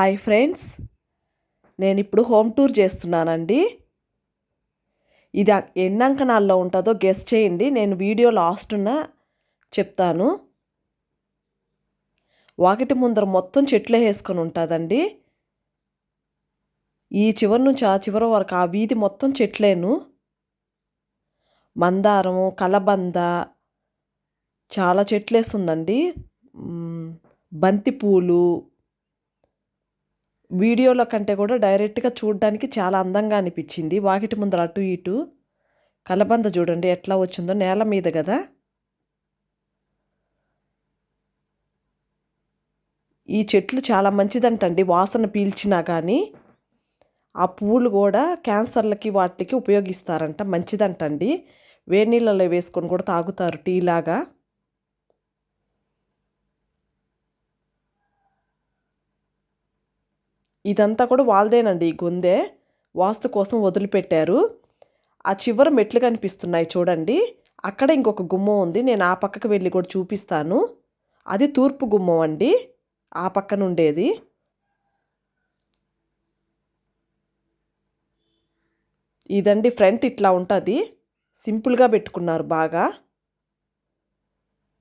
Hi friends నేను ఇప్పుడు home tour చేస్తున్నానండి. ఇది ఎన్ని అంకణాల్లో ఉంటుందో గెస్ చేయండి. నేను వీడియో లాస్ట్న చెప్తాను. వాకిటి ముందర మొత్తం చెట్లే వేసుకొని ఉంటుందండి. ఈ చివరి నుంచి ఆ చివరి వరకు ఆ వీధి మొత్తం చెట్లేను. మందారము కలబంద చాలా చెట్లు వేస్తుందండి బంతి పూలు వీడియోలో కంటే కూడా డైరెక్ట్గా చూడడానికి చాలా అందంగా అనిపించింది. వాకిటి ముందర అటు ఇటు. కలబంద చూడండి ఎట్లా వచ్చిందో. నేల మీద కదా? ఈ చెట్లు చాలా మంచిదంటండి. వాసన పీల్చినా కానీ ఆ పూలు కూడా క్యాన్సర్లకి వాటికి ఉపయోగిస్తారంట. మంచిదంటండి. వేడి నీళ్ళలో వేసుకొని కూడా తాగుతారు టీ ఇదంతా కూడా వాళ్ళదేనండి ఈ గుందే వాస్తు కోసం వదిలిపెట్టారు. ఆ చివర మెట్లు కనిపిస్తున్నాయి చూడండి. అక్కడ ఇంకొక గుమ్మం ఉంది. నేను ఆ పక్కకు వెళ్ళి కూడా చూపిస్తాను. అది తూర్పు గుమ్మం అండి. ఆ పక్కన ఉండేది. ఇదండి ఫ్రంట్ ఇట్లా ఉంటుంది. సింపుల్గా పెట్టుకున్నారు బాగా.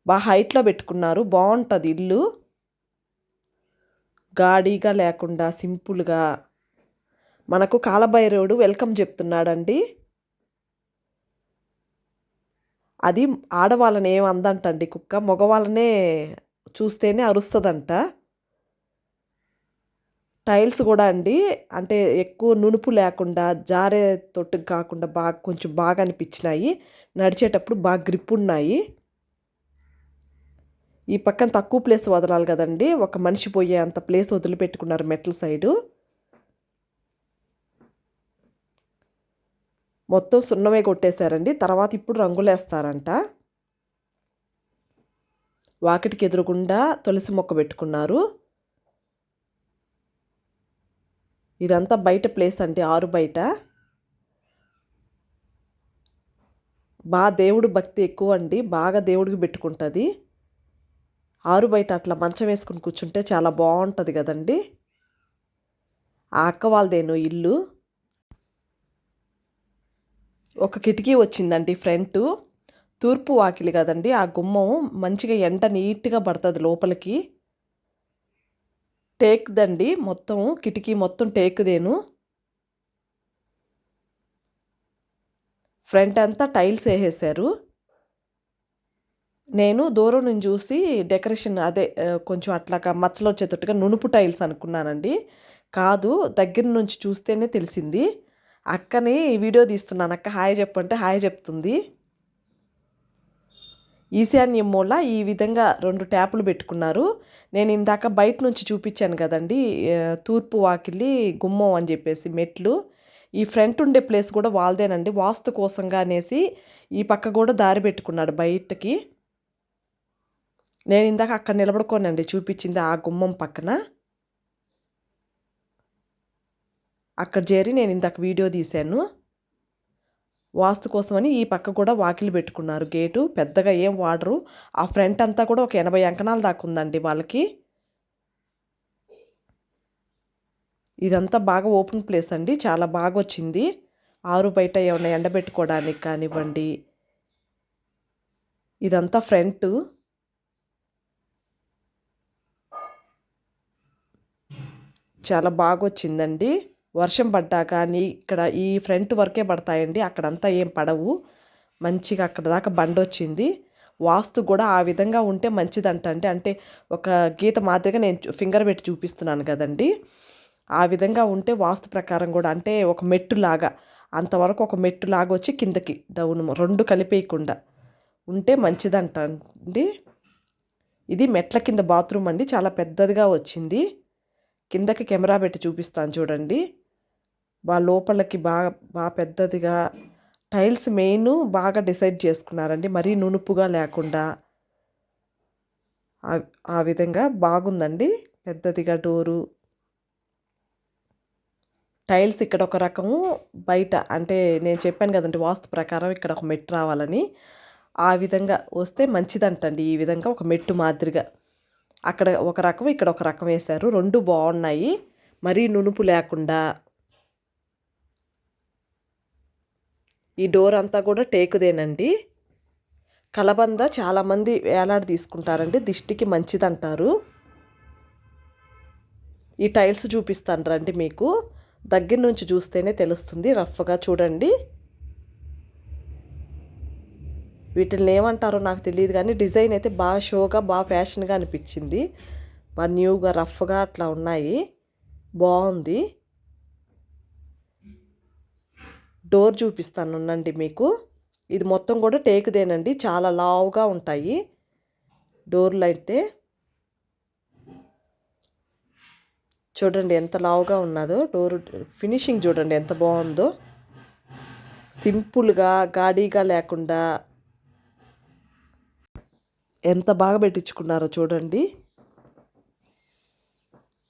బాగా హైట్లో పెట్టుకున్నారు. బాగుంటుంది ఇల్లు. గాడిగా లేకుండా సింపుల్గా మనకు కాలభైరవుడు వెల్కమ్ చెప్తున్నాడండి. అది ఆడవాళ్ళని ఏం అందంటండి కుక్క? మగవాళ్ళనే చూస్తేనే అరుస్తుందంట. టైల్స్ కూడా అండి. అంటే ఎక్కువ నునుపు లేకుండా జారే తొట్టుకు కాకుండా బాగా కొంచెం బాగా అనిపించినాయి. నడిచేటప్పుడు బాగా గ్రిప్ ఉన్నాయి ఈ పక్కన తక్కువ ప్లేస్ వదలాలి కదండి. ఒక మనిషి పోయే అంత ప్లేస్ వదిలిపెట్టుకున్నారు మెట్ల సైడు మొత్తం సున్నమే కొట్టేశారండి. తర్వాత ఇప్పుడు రంగులేస్తారంట. వాకిటికి ఎదురుగుండా తులసి మొక్క పెట్టుకున్నారు. ఇదంతా బయట ప్లేస్ అండి. ఆరు బయట. బాగా దేవుడు భక్తి ఎక్కువ అండి బాగా దేవుడికి పెట్టుకుంటుంది. ఆరు బయట అట్లా మంచం వేసుకుని కూర్చుంటే చాలా బాగుంటుంది కదండి. ఆ అక్క వాళ్ళదేను ఇల్లు. ఒక కిటికీ వచ్చిందండి ఫ్రంట్. తూర్పు వాకిలి కదండి. ఆ గుమ్మం మంచిగా ఎండ నీట్గా పడుతుంది లోపలికి. టేక్దండి మొత్తం కిటికీ మొత్తం టేక్దేను. ఫ్రంట్ అంతా టైల్స్ వేసేసారు నేను దూరం నుంచి చూసి డెకరేషన్ అదే కొంచెం అట్లాగా మచ్చలు వచ్చేటట్టుగా నునుపు టైల్స్ అనుకున్నానండి. కాదు దగ్గర నుంచి చూస్తేనే తెలిసింది. అక్కని వీడియో తీస్తున్నాను. అక్క హాయ్ చెప్పంటే హాయ్ చెప్తుంది. ఈశాన్యం మూల ఈ విధంగా రెండు ట్యాపులు పెట్టుకున్నారు. నేను ఇందాక బయట నుంచి చూపించాను కదండి తూర్పు వాకిలి గుమ్మం అని చెప్పేసి మెట్లు. ఈ ఫ్రంట్ ఉండే ప్లేస్ కూడా వాళ్ళదేనండి. వాస్తు కోసంగా అనేసి ఈ పక్క కూడా దారి పెట్టుకున్నాడు బయటకి. నేను ఇందాక అక్కడ నిలబడుకోనండి చూపించింది ఆ గుమ్మం పక్కన. అక్కడ చేరి నేను ఇందాక వీడియో తీశాను. వాస్తు కోసమని ఈ పక్క కూడా వాకిలి పెట్టుకున్నారు. గేటు పెద్దగా ఏం వాడరు. ఆ ఫ్రంట్ అంతా కూడా ఒక ఎనభై అంకణాలు దాకా ఉందండి వాళ్ళకి. ఇదంతా బాగా ఓపెన్ ప్లేస్ అండి. చాలా బాగా వచ్చింది. ఆరు బయట ఏమైనా ఎండబెట్టుకోవడానికి కానివ్వండి. ఇదంతా ఫ్రంట్. చాలా బాగా వచ్చిందండి వర్షం పడ్డా కానీ ఇక్కడ ఈ ఫ్రంట్ వరకే పడతాయండి. అక్కడంతా ఏం పడవు. మంచిగా అక్కడ దాకా బండి వచ్చింది వాస్తు కూడా ఆ విధంగా ఉంటే మంచిదంట అంటే అంటే ఒక గీత మాదిరిగా నేను ఫింగర్ పెట్టి చూపిస్తున్నాను కదండి. ఆ విధంగా ఉంటే వాస్తు ప్రకారం కూడా అంటే ఒక మెట్టు లాగా అంతవరకు ఒక మెట్టు లాగా వచ్చి కిందకి డౌన్ రెండు కలిపేయకుండా ఉంటే మంచిదంట అండి. ఇది మెట్ల కింద బాత్రూమ్ అండి. చాలా పెద్దదిగా వచ్చింది. కిందకి కెమెరా పెట్టి చూపిస్తాను చూడండి. బాగా లోపలికి బాగా బాగా పెద్దదిగా టైల్స్ మెయిన్ బాగా డిసైడ్ చేసుకున్నారండి. మరీ నునుపుగా లేకుండా ఆ- ఆ విధంగా బాగుందండి. పెద్దదిగా డోరు. టైల్స్ ఇక్కడ ఒక రకము బయట అంటే నేను చెప్పాను కదండి వాస్తు ప్రకారం ఇక్కడ ఒక మెట్టు రావాలని. ఆ విధంగా వస్తే మంచిదంటండి. ఈ విధంగా ఒక మెట్టు మాదిరిగా. అక్కడ ఒక రకం ఇక్కడ ఒక రకం వేశారు. రెండు బాగున్నాయి మరీ నునుపు లేకుండా. ఈ డోర్ అంతా కూడా టేకుదేనండి. కలబంద చాలామంది వేలాడి తీసుకుంటారండి. దిష్టికి మంచిదంటారు. ఈ టైల్స్ చూపిస్తాను రండి మీకు. దగ్గర నుంచి చూస్తేనే తెలుస్తుంది. రఫ్గా చూడండి. వీటిని ఏమంటారో నాకు తెలియదు కానీ డిజైన్ అయితే బాగా షోగా బాగా ఫ్యాషన్గా అనిపించింది. బాగా న్యూగా రఫ్గా అట్లా ఉన్నాయి. బాగుంది డోర్ చూపిస్తాను ఉండండి మీకు. ఇది మొత్తం కూడా టేకుదేనండి. చాలా లావుగా ఉంటాయి. డోర్లు అయితే. చూడండి ఎంత లావుగా ఉన్నదో. డోర్ ఫినిషింగ్ చూడండి ఎంత బాగుందో సింపుల్గా గాడీగా లేకుండా ఎంత బాగా పెట్టించుకున్నారో చూడండి.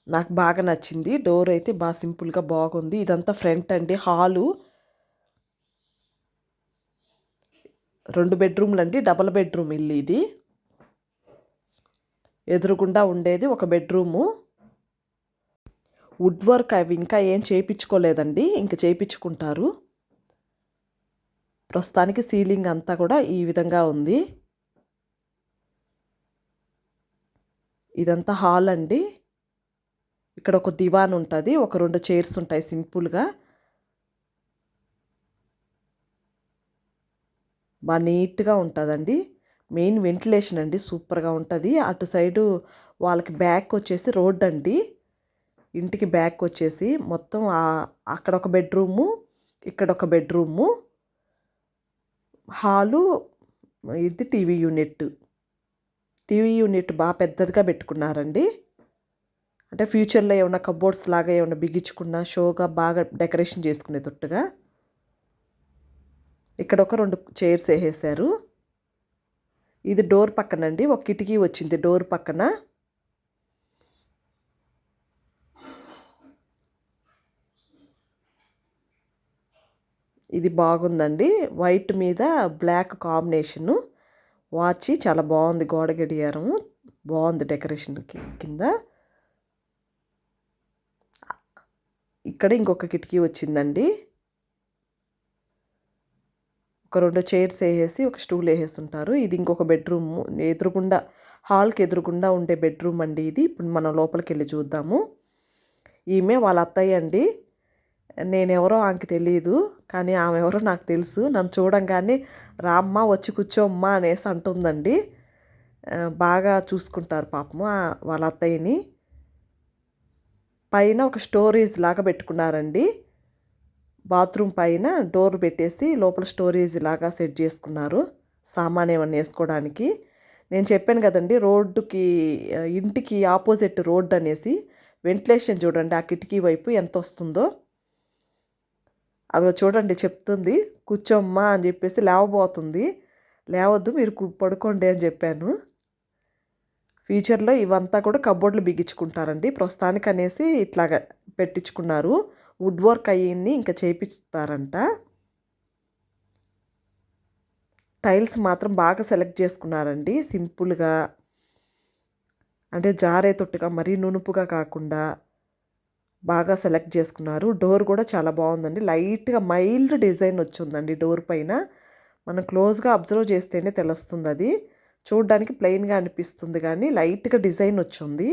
నాకు బాగా నచ్చింది. డోర్ అయితే బాగా సింపుల్గా బాగుంది. ఇదంతా ఫ్రంట్ అండి. హాలు. రెండు బెడ్రూమ్లు అండి. డబల్ బెడ్రూమ్ ఇల్లు ఇది. ఎదురుగుండా ఉండేది ఒక బెడ్రూము. వుడ్ వర్క్ అవి ఇంకా ఏం చేయించుకోలేదండి. ఇంకా చేయించుకుంటారు. ప్రస్తుతానికి సీలింగ్ అంతా కూడా ఈ విధంగా ఉంది. ఇదంతా హాల్ అండి. ఇక్కడ ఒక దివాన్ ఉంటుంది ఒక రెండు చైర్స్ ఉంటాయి సింపుల్గా. బాగా నీట్గా ఉంటుందండి. మెయిన్ వెంటిలేషన్ అండి సూపర్గా ఉంటుంది. అటు సైడు వాళ్ళకి బ్యాక్ వచ్చేసి రోడ్ అండి. ఇంటికి బ్యాక్ వచ్చేసి మొత్తం అక్కడ ఒక బెడ్రూము ఇక్కడ ఒక బెడ్రూము. హాలు ఇది టీవీ యూనిట్. టీవీ యూనిట్ బాగా పెద్దదిగా పెట్టుకున్నారండి. అంటే ఫ్యూచర్లో ఏమైనా కబోర్డ్స్ లాగా ఏమైనా బిగించుకున్న షోగా బాగా డెకరేషన్ చేసుకునే తొట్టుగా. ఇక్కడ ఒక రెండు చైర్స్ వేసేసారు. ఇది డోర్ పక్కనండి. ఒక కిటికీ వచ్చింది డోర్ పక్కన. ఇది బాగుందండి. వైట్ మీద బ్లాక్ కాంబినేషను. వాచి చాలా బాగుంది గోడ గడియారం. బాగుంది డెకరేషన్ కింద. ఇక్కడ ఇంకొక కిటికీ వచ్చిందండి. ఒక రెండు చైర్స్ వేసేసి ఒక స్టూల్ వేసేసి ఉంటారు ఇది ఇంకొక బెడ్రూమ్ ఎదురుగుండా హాల్కి ఎదురుగుండా ఉండే బెడ్రూమ్ అండి ఇది. ఇప్పుడు మనం లోపలికి వెళ్ళి చూద్దాము. ఈమె వాళ్ళ అత్తయ్య అండి. నేనెవరో ఆమెకి తెలియదు కానీ ఆమె ఎవరో నాకు తెలుసు. నన్ను చూడంగానే రామ్మ వచ్చి కూర్చోమ్మా అనేసి అంటుందండి. బాగా చూసుకుంటారు పాపము వాళ్ళ అత్తయ్యని. పైన ఒక స్టోరేజ్ లాగా పెట్టుకున్నారండి. బాత్రూమ్ పైన డోర్ పెట్టేసి లోపల స్టోరేజ్ లాగా సెట్ చేసుకున్నారు సామాన్ ఏమన్నా వేసుకోవడానికి. నేను చెప్పాను కదండి రోడ్డుకి ఇంటికి ఆపోజిట్ రోడ్డు అనేసి. వెంటిలేషన్ చూడండి ఆ కిటికీ వైపు ఎంత వస్తుందో. అదో చూడండి చెప్తుంది కూర్చోమ్మా అని చెప్పేసి లేవబోతుంది. లేవద్దు మీరు పడుకోండి అని చెప్పాను. ఫ్యూచర్లో ఇవంతా కూడా కబోర్డ్లు బిగించుకుంటారండి. ప్రస్తుతానికి అనేసి ఇట్లాగా పెట్టించుకున్నారు. వుడ్ వర్క్ అయ్యింది ఇంకా చేపిస్తారంట. టైల్స్ మాత్రం బాగా సెలెక్ట్ చేసుకున్నారండి. సింపుల్గా. అంటే జారే తొట్టుగా మరీ నునుపుగా కాకుండా. బాగా సెలెక్ట్ చేసుకున్నారు. డోర్ కూడా చాలా బాగుందండి. లైట్గా మైల్డ్ డిజైన్ వచ్చిందండి డోర్ పైన. మనం క్లోజ్గా అబ్జర్వ్ చేస్తేనే తెలుస్తుంది అది చూడడానికి ప్లెయిన్గా అనిపిస్తుంది కానీ లైట్గా డిజైన్ వచ్చింది.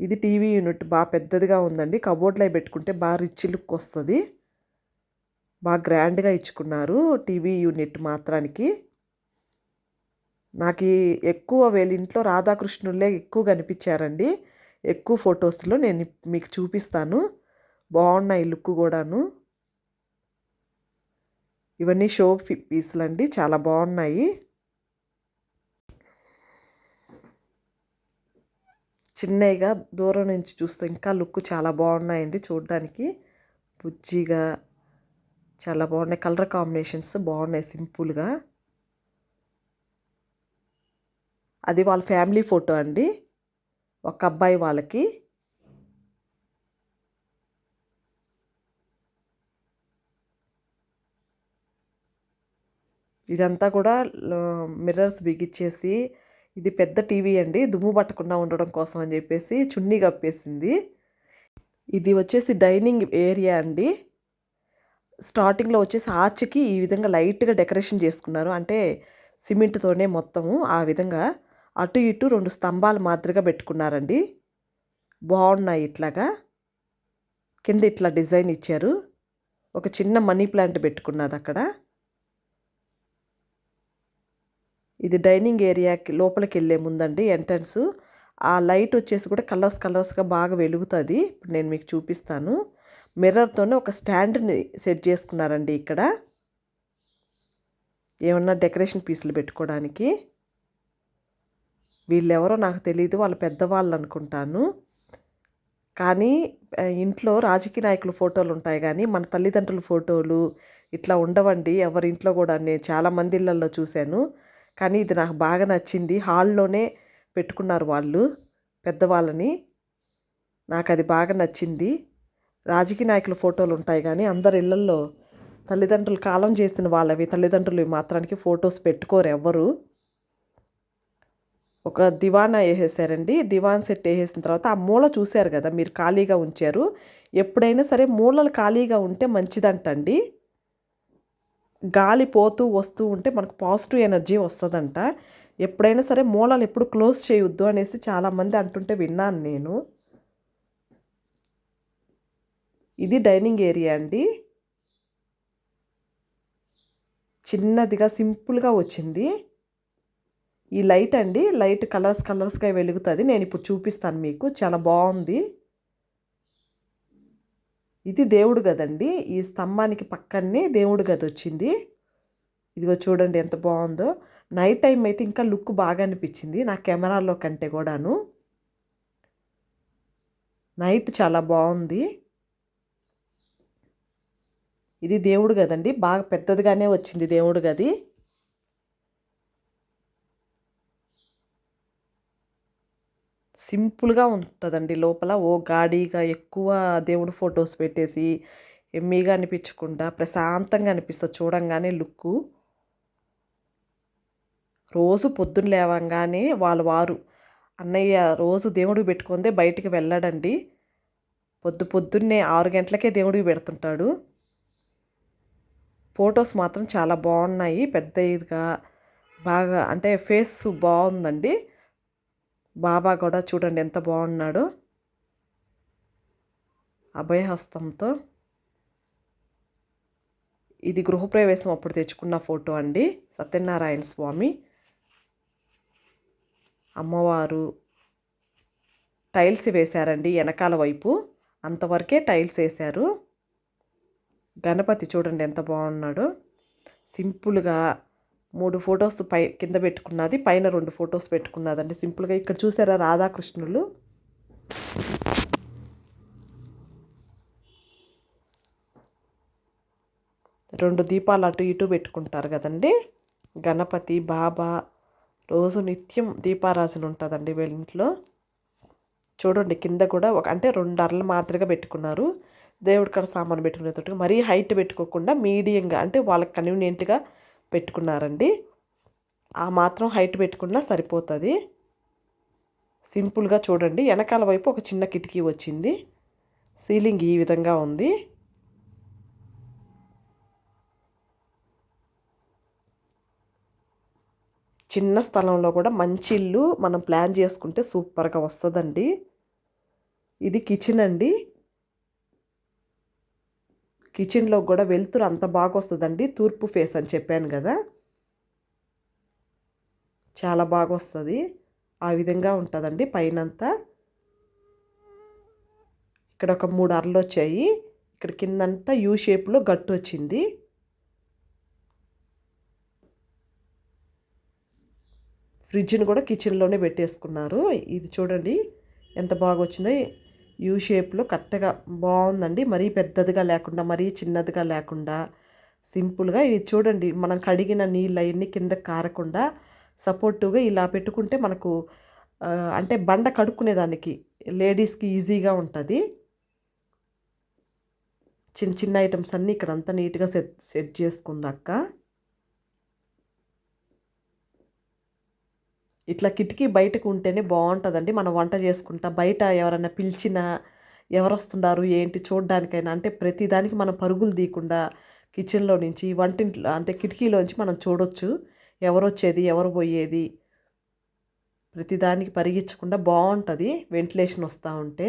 ఇది టీవీ యూనిట్. బాగా పెద్దదిగా ఉందండి. కబోర్డ్లో పెట్టుకుంటే బాగా రిచ్ లుక్ వస్తుంది. బాగా గ్రాండ్గా ఇచ్చుకున్నారు టీవీ యూనిట్ మాత్రానికి. నాకు ఎక్కువ వీళ్ళ ఇంట్లో రాధాకృష్ణులే ఎక్కువ కనిపించారండి. ఎక్కువ ఫొటోస్లో నేను మీకు చూపిస్తాను. బాగున్నాయి లుక్ కూడాను ఇవన్నీ షో పీసులు అండి చాలా బాగున్నాయి చిన్నగా దూరం నుంచి చూస్తే ఇంకా లుక్ చాలా బాగున్నాయండి చూడడానికి. బుజ్జిగా చాలా బాగున్నాయి కలర్ కాంబినేషన్స్ బాగున్నాయి సింపుల్గా. అది వాళ్ళ ఫ్యామిలీ ఫోటో అండి. ఒక అబ్బాయి వాళ్ళకి. ఇదంతా కూడా మిర్రర్స్ బిగిచ్చేసి ఇది పెద్ద టీవీ అండి. దుమ్ము పట్టకుండా ఉండడం కోసం అని చెప్పేసి చున్నీ కప్పేసింది. ఇది వచ్చేసి డైనింగ్ ఏరియా అండి. స్టార్టింగ్లో వచ్చేసి ఆర్చ్కి ఈ విధంగా లైట్గా డెకరేషన్ చేసుకున్నారు. అంటే సిమెంట్తోనే మొత్తము ఆ విధంగా. అటు ఇటు రెండు స్తంభాలు మాదిరిగా పెట్టుకున్నారండి. బాగున్నాయి ఇట్లాగా. కింద ఇట్లా డిజైన్ ఇచ్చారు. ఒక చిన్న మనీ ప్లాంట్ పెట్టుకున్నది అక్కడ. ఇది డైనింగ్ ఏరియాకి లోపలికి వెళ్ళే ముందండి ఎంట్రన్స్. ఆ లైట్ వచ్చేసి కూడా కలర్స్ కలర్స్గా బాగా వెలుగుతుంది. ఇప్పుడు నేను మీకు చూపిస్తాను. మిర్రర్తోనే ఒక స్టాండ్ని సెట్ చేసుకున్నారండి ఇక్కడ. ఏమన్నా డెకరేషన్ పీసులు పెట్టుకోవడానికి. వీళ్ళెవరో నాకు తెలియదు వాళ్ళ పెద్దవాళ్ళు అనుకుంటాను కానీ ఇంట్లో రాజకీయ నాయకుల ఫోటోలు ఉంటాయి కానీ మన తల్లిదండ్రుల ఫోటోలు ఇట్లా ఉండవండి. ఎవరింట్లో కూడా నేను చాలా మంది ఇళ్ళల్లో చూశాను. కానీ ఇది నాకు బాగా నచ్చింది. హాల్లోనే పెట్టుకున్నారు వాళ్ళు పెద్దవాళ్ళని. నాకు అది బాగా నచ్చింది. రాజకీయ నాయకుల ఫోటోలు ఉంటాయి కానీ అందరి ఇళ్ళల్లో తల్లిదండ్రులు కాలం చేసిన వాళ్ళవి తల్లిదండ్రులు మాత్రానికి ఫొటోస్ పెట్టుకోరు ఎవ్వరు. ఒక దివానా వేసేసారండి. దివాన్ సెట్ వేసేసిన తర్వాత ఆ మూల చూశారు కదా మీరు ఖాళీగా ఉంచారు. ఎప్పుడైనా సరే మూలలు ఖాళీగా ఉంటే మంచిదంటండి. గాలి పోతూ వస్తూ ఉంటే మనకు పాజిటివ్ ఎనర్జీ వస్తుందంట. ఎప్పుడైనా సరే మూలలు ఎప్పుడు క్లోజ్ చేయొద్దు అనేసి చాలామంది అంటుంటే విన్నాను నేను. ఇది డైనింగ్ ఏరియా అండి. చిన్నదిగా సింపుల్గా వచ్చింది. ఈ లైట్ అండి లైట్ కలర్స్ కలర్స్గా వెలుగుతుంది. నేను ఇప్పుడు చూపిస్తాను మీకు. చాలా బాగుంది. ఇది దేవుడు గదండి. ఈ స్తంభానికి పక్కనే దేవుడు గది వచ్చింది. ఇదిగో చూడండి ఎంత బాగుందో. నైట్ టైం అయితే ఇంకా లుక్ బాగా అనిపించింది నా కెమెరాలో కంటే కూడాను. నైట్ చాలా బాగుంది. ఇది దేవుడు గదండి. బాగా పెద్దదిగానే వచ్చింది దేవుడు గది. సింపుల్గా ఉంటుందండి లోపల. ఓ గాడిగా ఎక్కువ దేవుడు ఫొటోస్ పెట్టేసి ఎమ్మీగా అనిపించకుండా ప్రశాంతంగా అనిపిస్తుంది చూడంగానే లుక్కు. రోజు పొద్దున్న లేవంగానే వాళ్ళ వారు అన్నయ్య రోజు దేవుడికి పెట్టుకుందే బయటికి వెళ్ళాడండి. పొద్దు పొద్దున్నే ఆరు గంటలకే దేవుడికి పెడుతుంటాడు. ఫొటోస్ మాత్రం చాలా బాగున్నాయి. పెద్ద ఇదిగా బాగా అంటే ఫేస్ బాగుందండి. బాబా కూడా చూడండి ఎంత బాగున్నాడో. అభయహస్తంతో. ఇది గృహప్రవేశం అప్పుడు తెచ్చుకున్న ఫోటో అండి. సత్యనారాయణ స్వామి. అమ్మవారు టైల్స్ వేశారండి వెనకాల వైపు. అంతవరకే టైల్స్ వేశారు. గణపతి చూడండి ఎంత బాగున్నాడో. సింపుల్గా మూడు ఫొటోస్ పై కింద పెట్టుకున్నది. పైన రెండు ఫొటోస్ పెట్టుకున్నదండి. సింపుల్గా ఇక్కడ చూసారా రాధాకృష్ణులు? రెండు దీపాలు అటు ఇటు పెట్టుకుంటారు కదండి. గణపతి బాబా రోజు నిత్యం దీపారాజన ఉంటుందండి వీళ్ళ ఇంట్లో చూడండి కింద కూడా ఒక అంటే రెండు అరలు మాత్రమే పెట్టుకున్నారు. దేవుడి కాడ సామాను పెట్టుకునేటట్టుగా మరీ హైట్ పెట్టుకోకుండా మీడియంగా అంటే వాళ్ళకి కన్వీనియంట్గా పెట్టుకున్నారండి. ఆ మాత్రం హైట్ పెట్టుకున్నా సరిపోతుంది. సింపుల్గా చూడండి. వెనకాల వైపు ఒక చిన్న కిటికీ వచ్చింది. సీలింగ్ ఈ విధంగా ఉంది. చిన్న స్థలంలో కూడా మంచి ఇల్లు మనం ప్లాన్ చేసుకుంటే సూపర్గా వస్తుందండి. ఇది కిచెన్ అండి. కిచెన్లో కూడా వెలుతురు అంత బాగా వస్తుందండి తూర్పు ఫేస్ అని చెప్పాను కదా. చాలా బాగా వస్తుంది ఆ విధంగా ఉంటుందండి పైనంతా. ఇక్కడ ఒక మూడు అరలు వచ్చాయి ఇక్కడ కిందంతా యూ షేప్లో గట్టు వచ్చింది ఫ్రిడ్జ్ని కూడా కిచెన్లోనే పెట్టేసుకున్నారు. ఇది చూడండి ఎంత బాగా వచ్చిందో యూ షేప్లో కరెక్ట్గా బాగుందండి మరీ పెద్దదిగా లేకుండా మరీ చిన్నదిగా లేకుండా సింపుల్గా ఇది చూడండి. మనం కడిగిన నీళ్ళు అవన్నీ కింద కారకుండా సపోర్టివ్గా ఇలా పెట్టుకుంటే మనకు అంటే బండ కడుక్కునేదానికి లేడీస్కి ఈజీగా ఉంటుంది. చిన్న చిన్న ఐటమ్స్ అన్నీ ఇక్కడ అంతా నీట్గా సెట్ సెట్ చేసుకుంది ఇట్లా కిటికీ బయటకు ఉంటేనే బాగుంటుందండి మనం వంట చేసుకుంటా బయట ఎవరైనా పిలిచినా ఎవరు వస్తున్నారు ఏంటి చూడడానికైనా అంటే ప్రతిదానికి మనం పరుగులు తీయకుండా కిచెన్లో నుంచి వంటింట్లో అంటే కిటికీలోంచి మనం చూడొచ్చు. ఎవరు వచ్చేది ఎవరు పోయేది. ప్రతిదానికి పరిగించకుండా బాగుంటుంది వెంటిలేషన్ వస్తూ ఉంటే.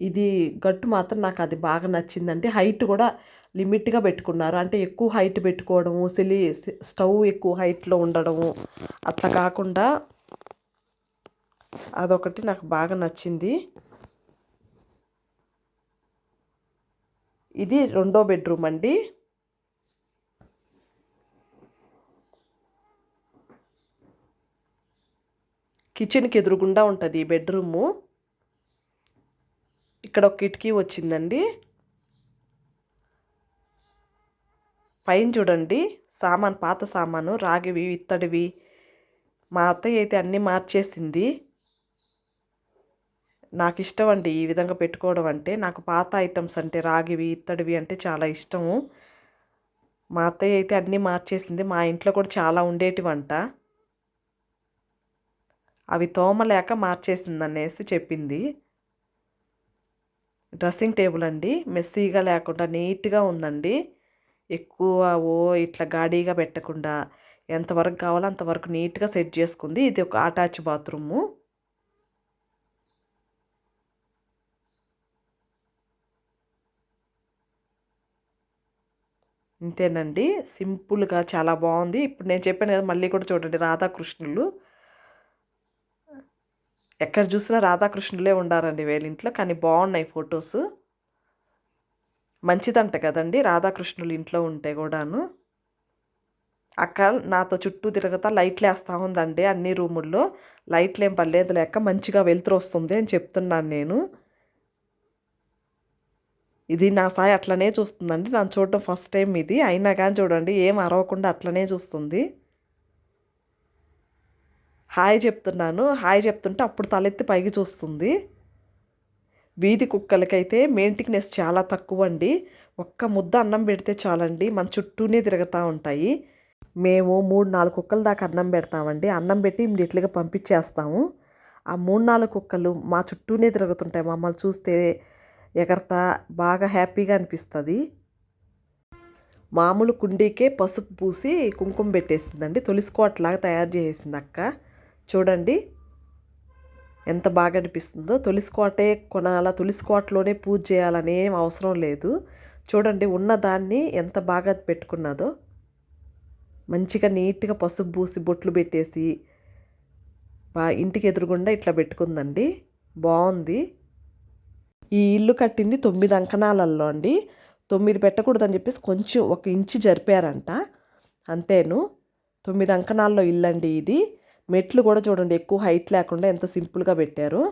ఇది గట్టు మాత్రం నాకు అది బాగా నచ్చిందంటే హైట్ కూడా లిమిట్గా పెట్టుకున్నారు. అంటే ఎక్కువ హైట్ పెట్టుకోవడము సిలి స్టవ్ ఎక్కువ హైట్లో ఉండడము అట్లా కాకుండా అదొకటి నాకు బాగా నచ్చింది. ఇది రెండో బెడ్రూమ్ అండి. కిచెన్కి ఎదురుగుండా ఉంటుంది ఈ బెడ్రూము. ఇక్కడ ఒక కిటికీ వచ్చిందండి. పైన చూడండి సామాన్ పాత సామాను రాగివి ఇత్తడివి మా అత్తయ్య అయితే అన్నీ మార్చేసింది. నాకు ఇష్టం అండి ఈ విధంగా పెట్టుకోవడం అంటే నాకు పాత ఐటమ్స్ అంటే రాగివి ఇత్తడివి అంటే చాలా ఇష్టము. మా అత్తయ్య అయితే అన్నీ మార్చేసింది. మా ఇంట్లో కూడా చాలా ఉండేటివంట. అవి తోమలేక మార్చేసింది అనేసి చెప్పింది. డ్రెస్సింగ్ టేబుల్ అండి. మెస్సీగా లేకుండా నీట్గా ఉందండి. ఎక్కువ ఓ ఇట్లా గాడీగా పెట్టకుండా ఎంతవరకు కావాలో అంతవరకు నీట్గా సెట్ చేసుకుంది. ఇది ఒక అటాచ్ బాత్రూము. ఇంతేనండి. సింపుల్గా చాలా బాగుంది. ఇప్పుడు నేను చెప్పాను కదా మళ్ళీ కూడా చూడండి రాధాకృష్ణులు. ఎక్కడ చూసినా రాధాకృష్ణులే ఉండారండి వీళ్ళింట్లో కానీ బాగున్నాయి ఫొటోస్. మంచిదంట కదండి. రాధాకృష్ణులు ఇంట్లో ఉంటే కూడాను. అక్క నాతో చుట్టూ తిరగతా లైట్లు వేస్తూ ఉందండి అన్ని రూముల్లో. లైట్లు ఏం పర్లేదు లేక మంచిగా వెలుతురు వస్తుంది అని చెప్తున్నాను నేను. ఇది నా సాయి అట్లనే చూస్తుందండి. నన్ను చూడటం ఫస్ట్ టైం ఇది. అయినా కానీ చూడండి ఏం అరవకుండా అట్లనే చూస్తుంది. హాయ్ చెప్తున్నాను. హాయ్ చెప్తుంటే అప్పుడు తలెత్తి పైకి చూస్తుంది. వీధి కుక్కలకైతే మెయింటెనెన్స్ చాలా తక్కువ అండి ఒక్క ముద్ద అన్నం పెడితే చాలండి. మన చుట్టూనే తిరుగుతూ ఉంటాయి. మేము మూడు నాలుగు కుక్కల దాకా అన్నం పెడతామండి. అన్నం పెట్టి ఇమ్మీడియట్గా పంపించేస్తాము. ఆ మూడు నాలుగు కుక్కలు మా చుట్టూనే తిరుగుతుంటాయి. మమ్మల్ని చూస్తే ఎగరతా బాగా హ్యాపీగా అనిపిస్తుంది. మామూలు కుండీకే పసుపు పూసి కుంకుమ పెట్టేసిందండి. తొలిసుకోవట్లాగా తయారు చేసేసింది అక్క. చూడండి. ఎంత బాగా అనిపిస్తుందో తులసికోటే కొనాలా తులసికోటలోనే పూజ చేయాలనే అవసరం లేదు. చూడండి ఉన్నదాన్ని ఎంత బాగా పెట్టుకున్నదో. మంచిగా నీట్గా పసుపు పూసి బొట్లు పెట్టేసి బా ఇంటికి ఎదురుగుండా ఇట్లా పెట్టుకుందండి. బాగుంది. ఈ ఇల్లు కట్టింది తొమ్మిది అంకణాలలో అండి. తొమ్మిది పెట్టకూడదని చెప్పేసి కొంచెం ఒక ఇంచు జరిపారంట. అంతేను. తొమ్మిది అంకణాల్లో ఇల్లు అండి ఇది. మెట్లు కూడా చూడండి ఎక్కువ హైట్ లేకుండా ఎంత సింపుల్గా పెట్టారు.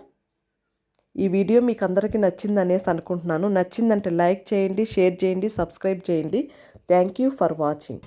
ఈ వీడియో మీకు అందరికీ నచ్చింది అనేసి అనుకుంటున్నాను. నచ్చిందంటే లైక్ చేయండి షేర్ చేయండి సబ్స్క్రైబ్ చేయండి. Thank you for watching